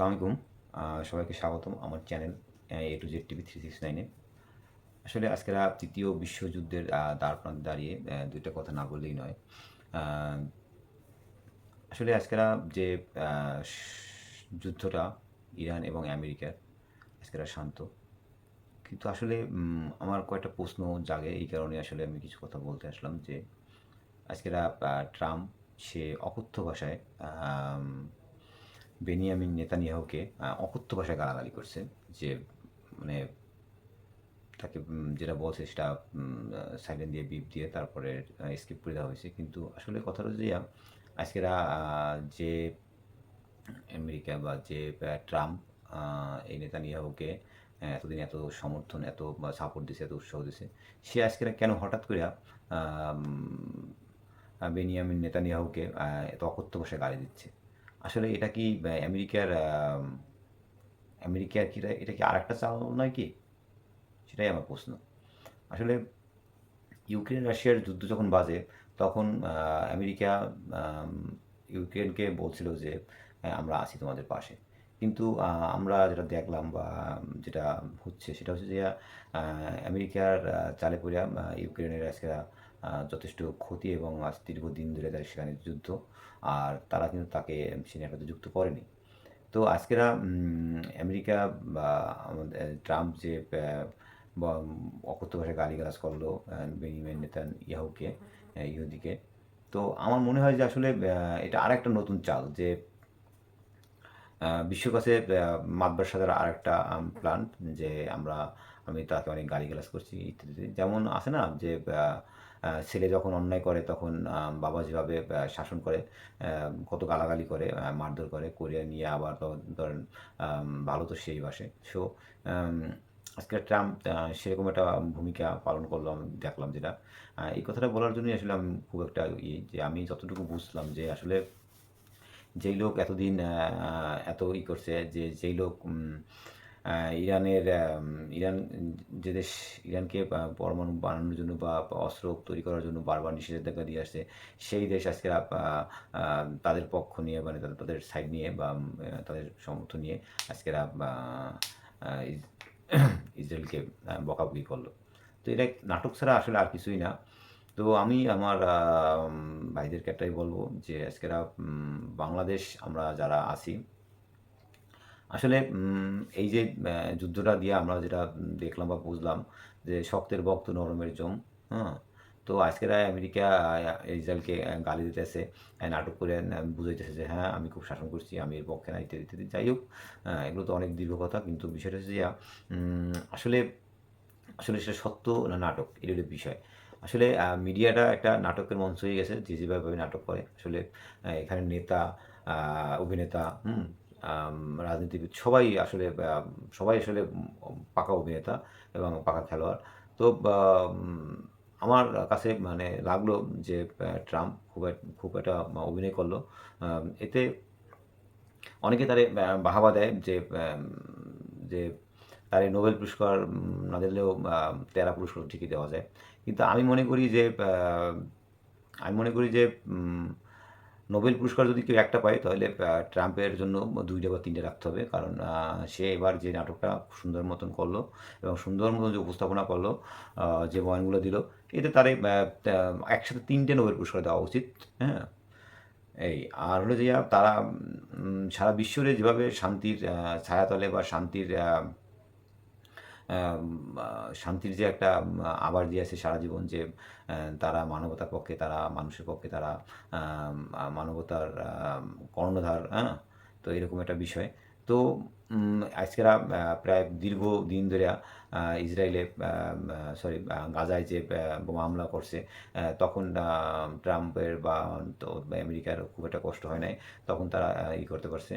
আলাইকুম। সবাইকে স্বাগতম আমার channel A to Z TV three six নাইনে আসলে আজকের তৃতীয় বিশ্বযুদ্ধের প্রান্তে দাঁড়িয়ে দুইটা কথা না বললেই নয়। আসলে আজকের যে যুদ্ধটা ইরান এবং আমেরিকার আজকের শান্ত। কিন্তু আসলে আমার কয়েকটা প্রশ্ন জাগে, এই কারণে আসলে আমি কিছু কথা বলতে আসলাম যে আজকের ট্রাম্প সে অকথ্য ভাষায় বেনিয়ামিন নেতানিয়াহুকে অকথ্য ভাষায় গালাগালি করছে, যে মানে তাকে যেটা বলছে সেটা সাইলেন্ট দিয়ে, বিপ দিয়ে তারপরে স্কিপ করে দেওয়া হয়েছে। কিন্তু আসলে কথাটা যে, আজকের যে আমেরিকা বা যে ট্রাম্প এই নেতানিয়াহুকে এতদিন এত সমর্থন, এত সাপোর্ট দিছে, এত উৎসাহ দিছে, সে আজকের কেন হঠাৎ করে বেনিয়ামিন নেতানিয়াহুকে এত অকথ্য ভাষায় গালি দিচ্ছে? আসলে এটা কি আমেরিকার আমেরিকার কি এটা- কি আর একটা চাল নয় কি? সেটাই আমার প্রশ্ন। আসলে ইউক্রেন রাশিয়ার যুদ্ধ যখন বাজে তখন আমেরিকা আম, ইউক্রেনকে বলছিল যে আমরা আছি তোমাদের পাশে। কিন্তু আমরা যেটা দেখলাম বা যেটা হচ্ছে সেটা হচ্ছে যে আমেরিকার চালে পড়িয়া ইউক্রেনের আজকে যথেষ্ট ক্ষতি এবং আজ দীর্ঘদিন ধরে তাদের সেখানে যুদ্ধ আর তারা কিন্তু তাকে সেনাটাতে যুক্ত করেনি। তো আজকেরা আমেরিকা বা আমাদের ট্রাম্প যে অকথ্য ভাষায় গালিগালাজ করল বেনিয়ামিন নেতান ইয়াহুকে ইহুদিকে তো আমার মনে হয় যে আসলে এটা আরেকটা নতুন চাল যে বিশ্বর কাছে আহ, মাতবার সাজার আরেকটা প্ল্যান যে আমরা আমি তাকে অনেক গালিগালাজ করছি ইত্যাদি যেমন আছে না যে ছেলে যখন অন্যায় করে, তখন বাবা যেভাবে শাসন করে কত গালাগালি করে মারধর করে করে নিয়ে আবার ধরেন ভালো তো সেই বাসে। সো আজকে ট্রাম্প সেরকম একটা ভূমিকা পালন করল আমি দেখলাম যেটা। এই কথাটা বলার জন্যই আসলে আমি খুব একটা ইয়ে যে আমি যতটুকু বুঝলাম যে আসলে যেই লোক এতদিন এত ই করছে, যে যেই লোক ইরানের ইরান যে দেশ ইরানকে পরমাণু বানানোর জন্য বা অস্ত্র তৈরি করার জন্য বারবার নিষেধাজ্ঞা দিয়ে আসছে, সেই দেশ আজকে তাদের পক্ষ নিয়ে মানে তাদের তাদের সাইড নিয়ে বা তাদের সমর্থন নিয়ে আজকে ইসরায়েলকে বকাবকি করল। তো এটা নাটক ছাড়া আসলে আর কিছুই না। তো আমি আমার ভাইদেরকে একটাই বলব যে আজকেরা বাংলাদেশ আমরা যারা আছি আসলে এই যে যুদ্ধটা দিয়ে আমরা যেটা দেখলাম বা বুঝলাম যে শক্তের বক্ত নরমের জম হ্যাঁ? তো আজকের আমেরিকা ইসরায়েলকে গালি দিতেছে নাটক করে বুঝাইতেছে যে হ্যাঁ আমি খুব শাসন করছি, আমি এর পক্ষে না, ইত্যাদি ইত্যাদি। যাই হোক এগুলো তো অনেক দীর্ঘ কথা, কিন্তু বিষয়টা হচ্ছে যে আসলে আসলে সেটা সত্য না নাটক? এটা বিষয়। আসলে মিডিয়াটা একটা নাটকের মঞ্চ হয়ে গেছে, যে যেভাবে নাটক করে। আসলে এখানে নেতা অভিনেতা, হুম? রাজনীতিবিদ, সবাই আসলে সবাই আসলে পাকা অভিনেতা এবং পাকা খেলোয়াড়। তো আমার কাছে মানে লাগল যে ট্রাম্প খুব খুব একটা অভিনয় করল। এতে অনেকে তারে বাহাবা দেয় যে যে তারে নোবেল পুরস্কার না দিলেও তেরা পুরস্কার ঠিকই দেওয়া যায়। কিন্তু আমি মনে করি যে আমি মনে করি যে নোবেল পুরস্কার যদি কেউ একটা পায়, তাহলে ট্রাম্পের জন্য দুইটা বা তিনটে রাখতে হবে। কারণ সে এবার যে নাটকটা সুন্দর মতন করল এবং সুন্দর মতন যে উপস্থাপনা করল যে বয়ানগুলো দিল, এতে তারে একসাথে তিনটে নোবেল পুরস্কার দেওয়া উচিত হ্যাঁ? এই, আর হলো যে তারা সারা বিশ্বরে যেভাবে শান্তির ছায়াতলে বা শান্তির শান্তির যে একটা আবার দিয়েছে সারা জীবন যে তারা মানবতার পক্ষে, তারা মানুষের পক্ষে, তারা মানবতার কর্ণধার হ্যাঁ? তো এরকম একটা বিষয়। তো আজকেরা প্রায় দীর্ঘ দিন ধরে ইসরায়েলে সরি গাজায় যে বোমা হামলা করছে তখন ট্রাম্পের বা আমেরিকার খুব একটা কষ্ট হয় নাই তখন তারা ই করতে পারছে।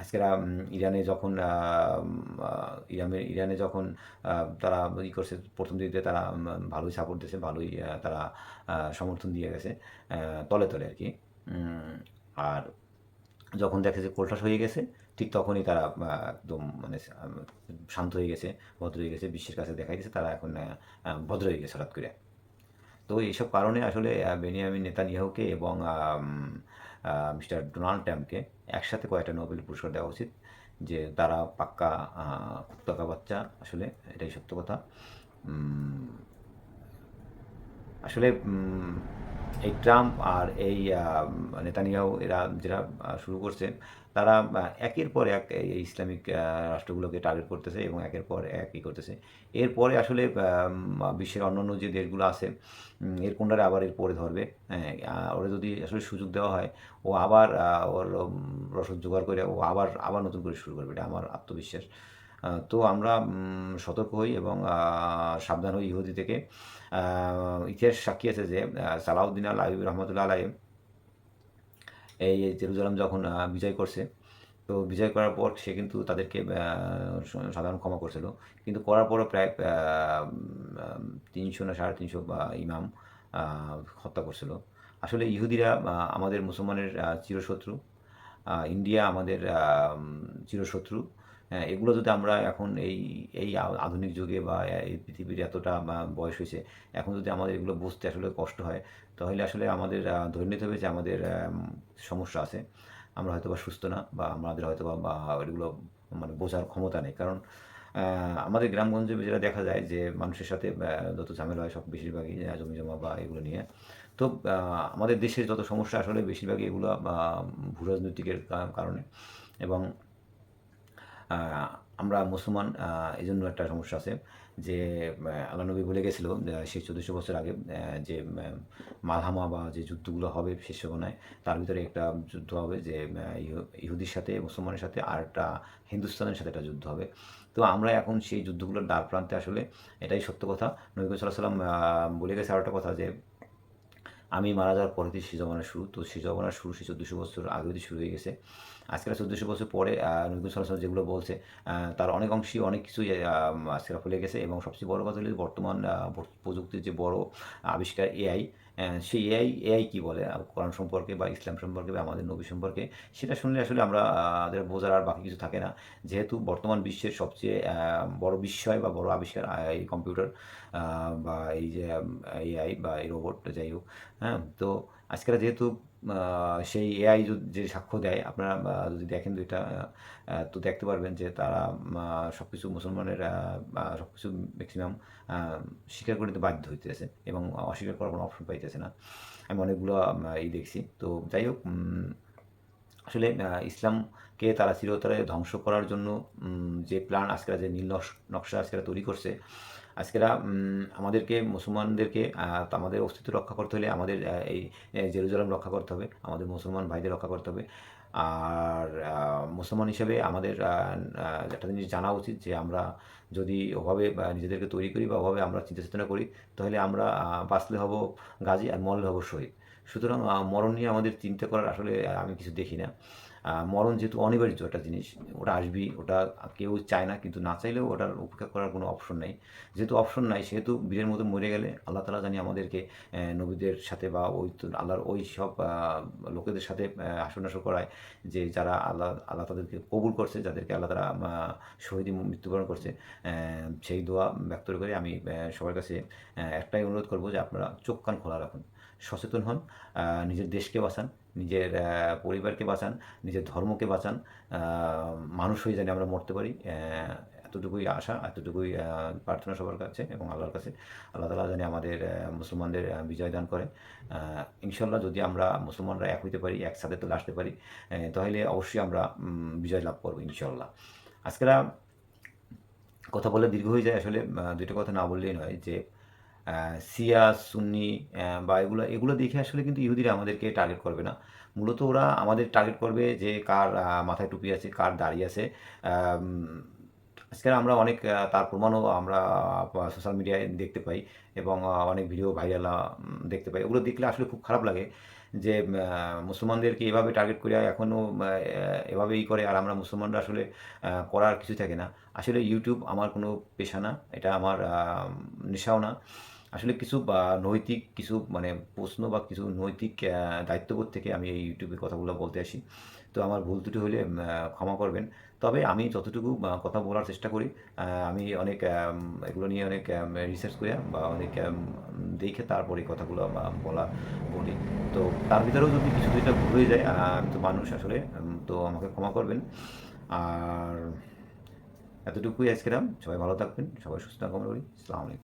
আজকেরা ইরানে যখন আহ, উম, আহ, ইরানে ইরানে যখন তারা ই করছে প্রথম দিকে তারা ভালোই সাপোর্ট দিয়েছে ভালোই তারা সমর্থন দিয়ে গেছে তলে তলে আর কি। আর যখন দেখে যে কোলঠাস হয়ে গেছে, ঠিক তখনই তারা একদম মানে শান্ত হয়ে গেছে, ভদ্র হয়ে গেছে, বিশ্বের কাছে দেখা দিয়েছে, তারা এখন ভদ্র হয়ে গেছে হঠাৎ করে। তো এইসব কারণে আসলে বেনিয়ামিন নেতানিয়াহুকে এবং মিস্টার ডোনাল্ড ট্রাম্পকে একসাথে কয়েকটা নোবেল পুরস্কার দেওয়া উচিত, যে তারা পাক্কা কুত্তাকা বাচ্চা, আসলে এটাই সত্য কথা। আসলে এই ট্রাম্প আর এই নেতানিয়াও এরা আহ, শুরু করছে তারা একের পর এক এই ইসলামিক রাষ্ট্রগুলোকে টার্গেট করতেছে এবং একের পর এক ই করতেছে। এরপরে আসলে বিশ্বের অন্যান্য যে দেশগুলো আছে এর কোনটারে আবার এর পরে ধরবে। হ্যাঁ ওরা যদি আসলে সুযোগ দেওয়া হয় ও আবার ওর রসদ জোগাড় করে ও আবার আবার নতুন করে শুরু করবে এটা আমার আত্মবিশ্বাস। তো আমরা সতর্ক হই এবং সাবধান হই ইহুদি থেকে। ইতিহাস সাক্ষী আছে যে সালাউদ্দিন আল আইবি রহমতুল্লাহ আলাই এই জেরুজালেম যখন বিজয় করছে, তো বিজয় করার পর সে কিন্তু তাদেরকে সাধারণ ক্ষমা করছিল। কিন্তু করার পরও প্রায় তিনশো না সাড়ে তিনশো ইমাম হত্যা করছিল। আসলে ইহুদিরা আমাদের মুসলমানের চিরশত্রু। ইন্ডিয়া আমাদের চিরশত্রু। এগুলো যদি আমরা এখন এই এই আধুনিক যুগে বা এই পৃথিবীর এতটা বয়স হয়েছে, এখন যদি আমাদের এগুলো বুঝতে আসলে কষ্ট হয়, তাহলে আসলে আমাদের ধরে নিতে হবে যে আমাদের সমস্যা আছে। আমরা হয়তো বা সুস্থ না বা আমাদের হয়তো বা এগুলো মানে বোঝার ক্ষমতা নেই। কারণ আমাদের গ্রামগঞ্জে যেটা দেখা যায় যে মানুষের সাথে যত ঝামেলা হয় সব বেশিরভাগই জমি জমা বা এগুলো নিয়ে। তো আমাদের দেশের যত সমস্যা আসলে বেশিরভাগই এগুলো ভূ রাজনৈতিকের কারণে। এবং আমরা মুসলমান এই জন্য একটা সমস্যা আছে যে আল্লাহ নবী বলে গেছিল সেই চোদ্দোশো বছর আগে যে মালহামা বা যে যুদ্ধগুলো হবে শেষ সময় তার ভিতরে একটা যুদ্ধ হবে যে ইহু- ইহুদির সাথে, মুসলমানের সাথে, আর একটা হিন্দুস্তানের সাথে একটা যুদ্ধ হবে। তো আমরা এখন সেই যুদ্ধগুলোর দ্বার প্রান্তে আসলে এটাই সত্য কথা। নবী সাল্লাহ সাল্লাম বলে গেছে আর একটা কথা যে আমি মারা যাওয়ার পরে দিয়ে সে জমানার শুরু। তো সে জমানার শুরু, সে চোদ্দোশো বছর আগে যদি শুরু হয়ে গেছে। আজকের চোদ্দোশো বছর পরে নবী সাল্লাম যেগুলো বলছে তার অনেক অংশই অনেক কিছুই আজকের ফলে গেছে। এবং সবচেয়ে বড় কথা হলো বর্তমান প্রযুক্তির যে বড় আবিষ্কার এআই সেই এআই এআই কী বলে? কোরআন সম্পর্কে বা ইসলাম সম্পর্কে বা আমাদের নবী সম্পর্কে, সেটা শুনলে আসলে আমরা আমাদের বোঝার আর বাকি কিছু থাকে না। যেহেতু বর্তমান বিশ্বের সবচেয়ে বড় বিস্ময় বা বড় আবিষ্কার এই কম্পিউটার বা এই যে এআই বা এই রোবট, যাই হোক হ্যাঁ তো আজকাল যেহেতু সেই এআই যদি যে সাক্ষ্য দেয় আপনারা যদি দেখেন দুইটা তো দেখতে পারবেন যে তারা সব কিছু মুসলমানের সব কিছু ম্যাক্সিমাম স্বীকার করতে বাধ্য হইতেছে এবং অস্বীকার করার কোনো অপশন পাইতেছে না। আমি অনেকগুলো আহ, ই দেখছি। তো যাই হোক আসলে ইসলামকে তারা চিরতরে ধ্বংস করার জন্য যে প্ল্যান আজকেরা যে নীল নকশ- আজকেরা তৈরি করছে আজকেরা আমাদেরকে, মুসলমানদেরকে আমাদের অস্তিত্ব রক্ষা করতে হলে আমাদের এই জেরুজালাম রক্ষা করতে হবে, আমাদের মুসলমান ভাইদের রক্ষা করতে হবে। আর মুসলমান হিসেবে আমাদের একটা জিনিস জানা উচিত যে আমরা যদি ওভাবে নিজেদেরকে তৈরি করি বা ওভাবে আমরা চিন্তা চেতনা করি, তাহলে আমরা বাঁচলে হব গাজী আর মরলে হব শহীদ। সুতরাং মরণ নিয়ে আমাদের চিন্তা করার আসলে আমি কিছু দেখি না। মরণ যেহেতু অনিবার্য একটা জিনিস, ওটা আসবেই, ওটা কেউ চায় না, কিন্তু না চাইলেও ওটার উপেক্ষা করার কোনো অপশন নেই। যেহেতু অপশন নাই, সেহেতু বীরের মতো মরে গেলে আল্লাহ তালা জানি আমাদেরকে নবীদের সাথে বা ওই আল্লাহর ওই সব লোকেদের সাথে হাসন হাসর করায় যে যারা আল্লাহ আল্লাহ তাদেরকে কবুল করছে, যাদেরকে আল্লাহ তারা শহীদী মৃত্যুবরণ করছে সেই দোয়া ব্যক্ত করে আমি সবার কাছে একটাই অনুরোধ করব যে আপনারা চোখ কান খোলা রাখুন। সচেতন হন নিজের দেশকে বাঁচান, নিজের পরিবারকে বাঁচান, নিজের ধর্মকে বাঁচান মানুষ হয়ে জানি আমরা মরতে পারি এতটুকুই আশা, এতটুকুই প্রার্থনা সবার কাছে এবং আল্লাহর কাছে। আল্লাহ তালা জানি আমাদের মুসলমানদের বিজয় দান করে। ইনশাল্লাহ যদি আমরা মুসলমানরা এক হইতে পারি, একসাথে তো আসতে পারি তাহলে অবশ্যই আমরা বিজয় লাভ করব ইনশাল্লাহ আজকেরা কথা বলে দীর্ঘ হয়ে যায় আসলে দুইটা কথা না বললেই নয় যে শিয়া, সুন্নি বা এগুলো এগুলো দেখে আসলে কিন্তু ইহুদিরা আমাদেরকে টার্গেট করবে না। মূলত ওরা আমাদের টার্গেট করবে যে কার মাথায় টুপি আছে, কার দাঁড়িয়ে আছে। আজকাল আজকে আমরা অনেক তার প্রমাণও আমরা সোশ্যাল মিডিয়ায় দেখতে পাই এবং অনেক ভিডিও ভাইরাল দেখতে পাই। ওগুলো দেখলে আসলে খুব খারাপ লাগে। যে মুসলমানদেরকে এভাবে টার্গেট করে এখনও এভাবেই করে, আর আমরা মুসলমানরা আসলে করার কিছু থাকে না। আসলে ইউটিউব আমার কোনো পেশা না, এটা আমার নেশাও না। আসলে কিছু নৈতিক কিছু মানে প্রশ্ন বা কিছু নৈতিক দায়িত্ববোধ থেকে আমি এই ইউটিউবে কথাগুলো বলতে আসি। তো আমার ভুল ত্রুটি হলে ক্ষমা করবেন। তবে আমি যতটুকু কথা বলার চেষ্টা করি আমি অনেক এগুলো নিয়ে অনেক রিসার্চ করি, বা অনেক দেখে তারপরে কথাগুলো বলা বলি। তো তার ভিতরেও যদি কিছু যেটা ভুল হয়ে যায় আমি তো মানুষ আসলে তো আমাকে ক্ষমা করবেন। আর এতটুকুই আজকেরাম সবাই ভালো থাকবেন, সবাই সুস্থ কামনা করি আলাইকুম